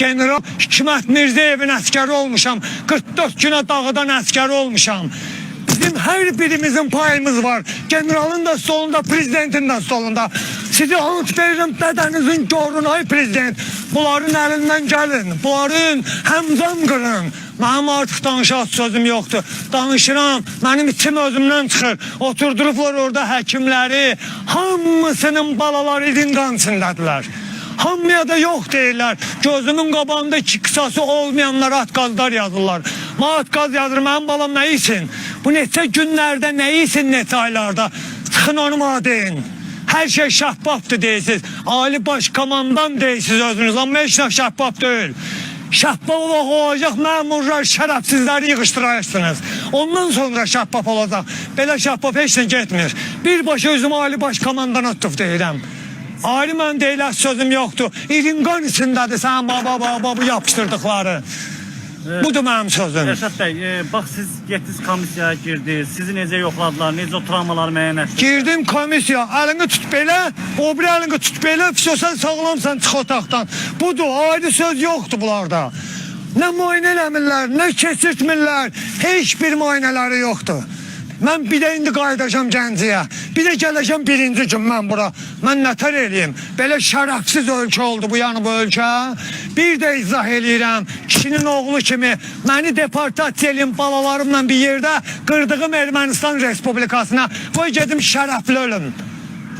General Hikmət Mirzəyevin əskəri olmuşam. 44 günə dağıdan əskəri olmuşam. Bizim her birimizin payımız var. Generalın da solunda, prezidentin de solunda. Sizi ant veririm bedeninizin görün ay prezident. Bunların elinden gelin. Bunların hemzam kırın. Benim artık danışa sözüm yoktu. Danışıram. Benim içim özümden çıxır. Oturdurublar orada həkimləri. Hamısının balaları idin qansındadılar. Hamıya da yok deyirlər. Gözümün qabağında iki qısası olmayanlara atqazlar yazırlar. Ma atqaz yazır, mənim balam isin? Bu neçə günlərdə nə isin, neçə aylarda? Çıxın onu ma deyin. Şey şəffafdır deyirsiniz. Ali baş komandan deyirsiniz özünüz. Amma heç nə şəffaf deyil. Şəffaf olacaq məmurlar şərəfsizləri yığışdırarsınız. Ondan sonra şəffaf olacaq. Belə şəffaf heç nə getmir. Birbaşa özüm Ali baş komandana tutub deyirəm. Ali mən deyilər sözüm yoxdur. İrinqan içindədir sən baba baba bu yapışdırdıqları. Budur mənim sözüm. Rəşad bəy, e, bax siz getdiniz komissiyaya girdiniz. Sizi necə yoxladılar, necə o travmaları müəyyənləşdirdilər? Girdim komissiya, əlini tut belə, o bir əlini tut belə, sən sağlamsan çıx otaqdan. Budur, ayrı söz yoxdur bunlarda. Nə müayinə eləmirlər, nə keçirtmirlər, heç bir müayinələri yoxdur. Mən bir də indi qayıdacam Gəncəyə. Bir də gələcəm birinci gün mən bura. Mən nətər eləyim? Belə şərəfsiz ölkə oldu bu yəni bu ölkə. Bir də izah eləyirəm. Kişinin oğlu kimi məni deportasiya eləyim balalarımla bir yerdə qırdığım Ermənistan Respublikasına. Qoy gedim şərəfli ölüm.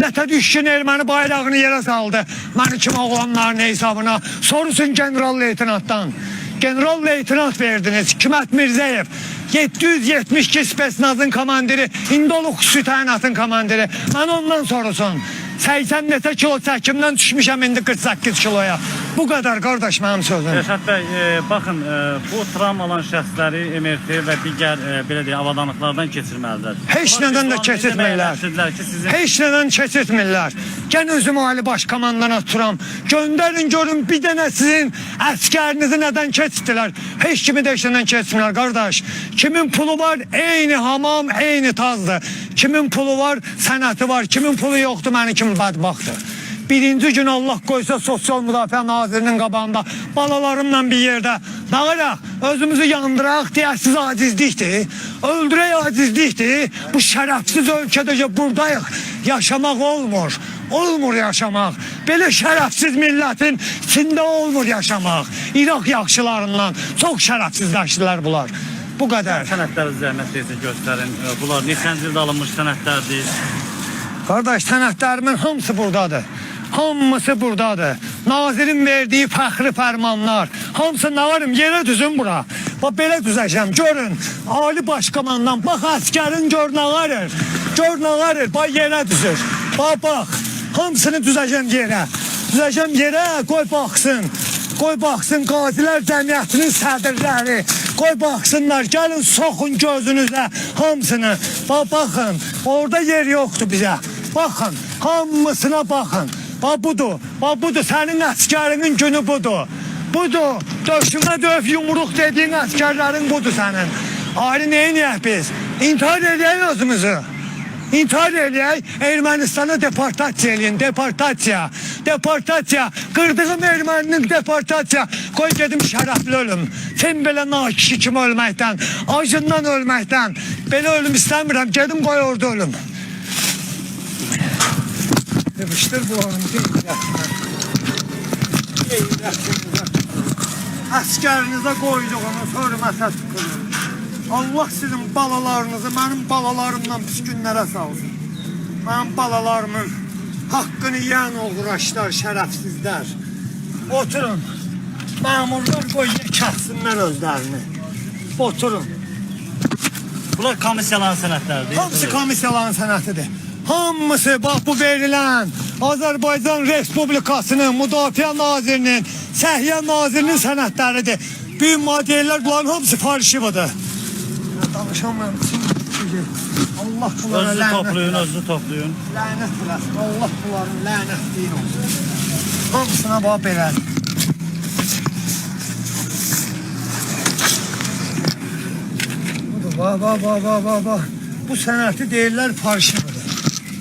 Nətə düşkün erməni bayrağını yerə saldı. Məni kim oğlanların hesabına. Sorusun general leytenantdan. General leytenant verdiniz. Hikmət Mirzəyev. 772 spesnazın komandiri. Xüsusi təyinatın komandiri. Mən ondan sorusun. 80 neçə kilo çəkimdən düşmüşəm indi 48 kiloya. Bu qədər qardaş mənim sözüm. Rəşad bəy, e, baxın, e, bu travmalan şəxsləri MRT və digər e, belə deyək avadanlıqlardan keçirməlidir. Heç nədən də keçirmirlər. sizin Heç nədən keçirtmirlər. Gən özüm Ali Baş komandana tuturam. Göndərin görün bir dənə sizin əskərinizi nədən keçirtdilər. Heç kimi də heç nədən keçirmirlər qardaş. Kimin pulu var? Eyni hamam, eyni tazdır. Kimin pulu var? Sənəti var. Kimin pulu yoxdur? Mənim kimi bədbaxtdır. Birinci gün Allah qoysa Sosial Müdafiə Nazirinin qabağında balalarımla bir yerdə dağıraq, özümüzü yandıraq deyəsiz acizlikdir. Öldürək acizlikdir. Bu şərəfsiz ölkədəcə buradayıq. Yaşamaq olmur. Olmur yaşamaq. Belə şərəfsiz millətin içində olmur yaşamaq. İraq yaxşılarından çox şərəfsizləşdilər bunlar. Bu qədər. sənədləri zəhmət etsə göstərin. Bunlar neçənci ildə alınmış sənədlərdir? Qardaş sənədlərimin hamısı buradadır. Hamısı buradadır. Nazirin verdiyi fəxri fərmanlar. Hamısı nə varım yerə düzün bura. Bax belə düzəcəm. Görün. Ali başkomandan bax əskərin gör nə varır. Gör nə varır. Bax yerə düzür. Bax bax. Hamısını düzəcəm yerə. Düzəcəm yerə, qoy baxsın. Qoy baxsın qazilər cəmiyyətinin sədrləri. Qoy baxsınlar, gəlin soxun gözünüzə hamısını. Bax baxın, orada yer yoxdur bizə. Baxın, hamısına baxın. Bax budur, bax budur, sənin əskərinin günü budur. Budur, döşünə döv yumruq dediyin əskərlərin budur sənin. Ayrı neyniyək biz? İntihar edəyik özümüzü. İntihar eləyək, Ermənistana deportasiya eləyin, deportasiya, deportasiya, qırdığım erməninin deportasiya, qoy gedim şərəfli ölüm. Sen belə nakişi kimi ölməkdən, acından ölməkdən, belə ölüm istəmirəm, gedim qoy orada ölüm. Yapıştır bu hanım, Əskərinizə qoyduğunu hörmətə tıkılın. Allah sizin balalarınızı mənim balalarımla pis günlərə salsın. Mənim balalarımın haqqını yiyən uğraşlar, şərəfsizlər. Oturun. Məmurlar qoy kəssinlər özlərini. Oturun. Bunlar komissiyaların sənədləridir. Hamısı komissiyaların sənətidir. Hamısı bax bu verilən Azərbaycan Respublikasının Müdafiə Nazirinin, Səhiyyə Nazirinin sənədləridir. Büyük modellər bunların hamısı falşividir. Danışamam. Allah bunlara lənət toplayın, eləsin. özünüzü toplayın. Lənət eləsin. Allah bunların lənətliyin olsun. Hamısına bax belə. Budur, bax, bax, bax, bax, bax, bax. Bu sənəti deyirlər falşividir.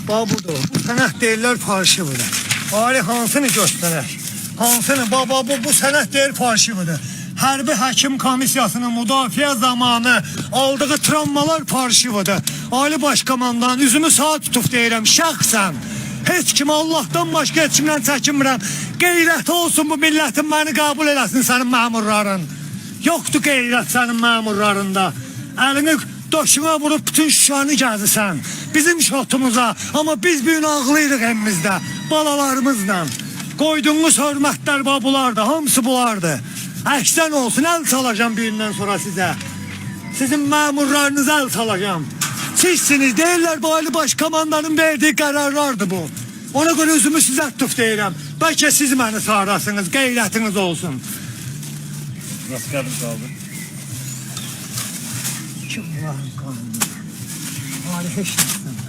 Bax budur. Bu sənət deyirlər falşividir. Bari hansını göstərək? Hansını baba bu bu sənət deyil parşividir. Hərbi həkim komissiyasının müdafiə zamanı aldığı travmalar parşividir. Ali Başkomandan üzümü sağa tutub deyirəm şəxsən. Heç kim Allahdan başqa heç kimdən çəkinmirəm. Qeyrət olsun bu millətin məni qəbul eləsin sənin məmurların. Yoxdur qeyrət sənin məmurlarında. Əlini döşünə vurub bütün Şuşanı gəzirsən. Bizim şotumuza. Amma biz bir gün ağlıydıq evimizdə. Balalarımızla. Qoyduğunuz hörmətlər bax bulardı. Hamısı bulardı. Əksən olsun əl salacağım bir gündən sonra sizə. Sizin məmurlarınıza əl salacağım. Sizsiniz deyirlər bu Ali Başkomandanın verdiği qərarlardır bu. Ona görə üzümü sizə tutub deyirəm. Bəlkə siz məni sarasınız, qeyrətiniz olsun. Nasıl kadın kaldı? Kim Allah'ın qanunu? Tarixi şəxsən.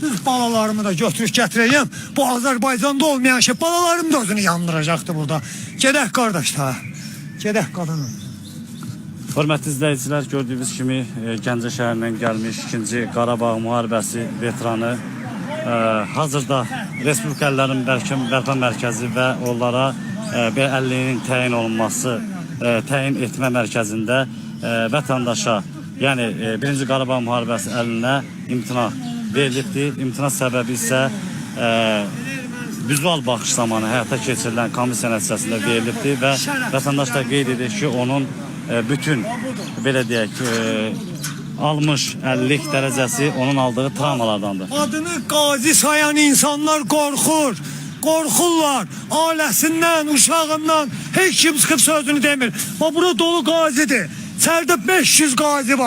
Düz balalarımı da götürüb gətirəcəm. Bu Azərbaycanda olmayan şey balalarım da özünü yandıracaqdı burada. Gedək qardaşlar. Gedək qadınım. Hörmətli izləyicilər, gördüyünüz kimi e, Gəncə şəhərindən gəlmiş 2-ci Qarabağ müharibəsi veteranı e, hazırda Respublikalıların bərkəm bərpa mərkəzi və onlara e, bir 50-nin təyin olunması, e, təyin etmə mərkəzində e, vətəndaşa, yəni e, 1-ci Qarabağ müharibəsi əlinə imtina verilibdir. İmtina səbəbi isə e, vizual baxış zamanı həyata keçirilən komissiya nəticəsində verilibdir və vətəndaş da qeyd edir ki, onun e, bütün belə deyək e, almış 50 dərəcəsi onun aldığı travmalardandır. Adını qazi sayan insanlar qorxur. Qorxurlar. Ailəsindən, uşağından heç kim çıxıb sözünü demir. Bax bura dolu qazidir. Sərdə 500 qazi var.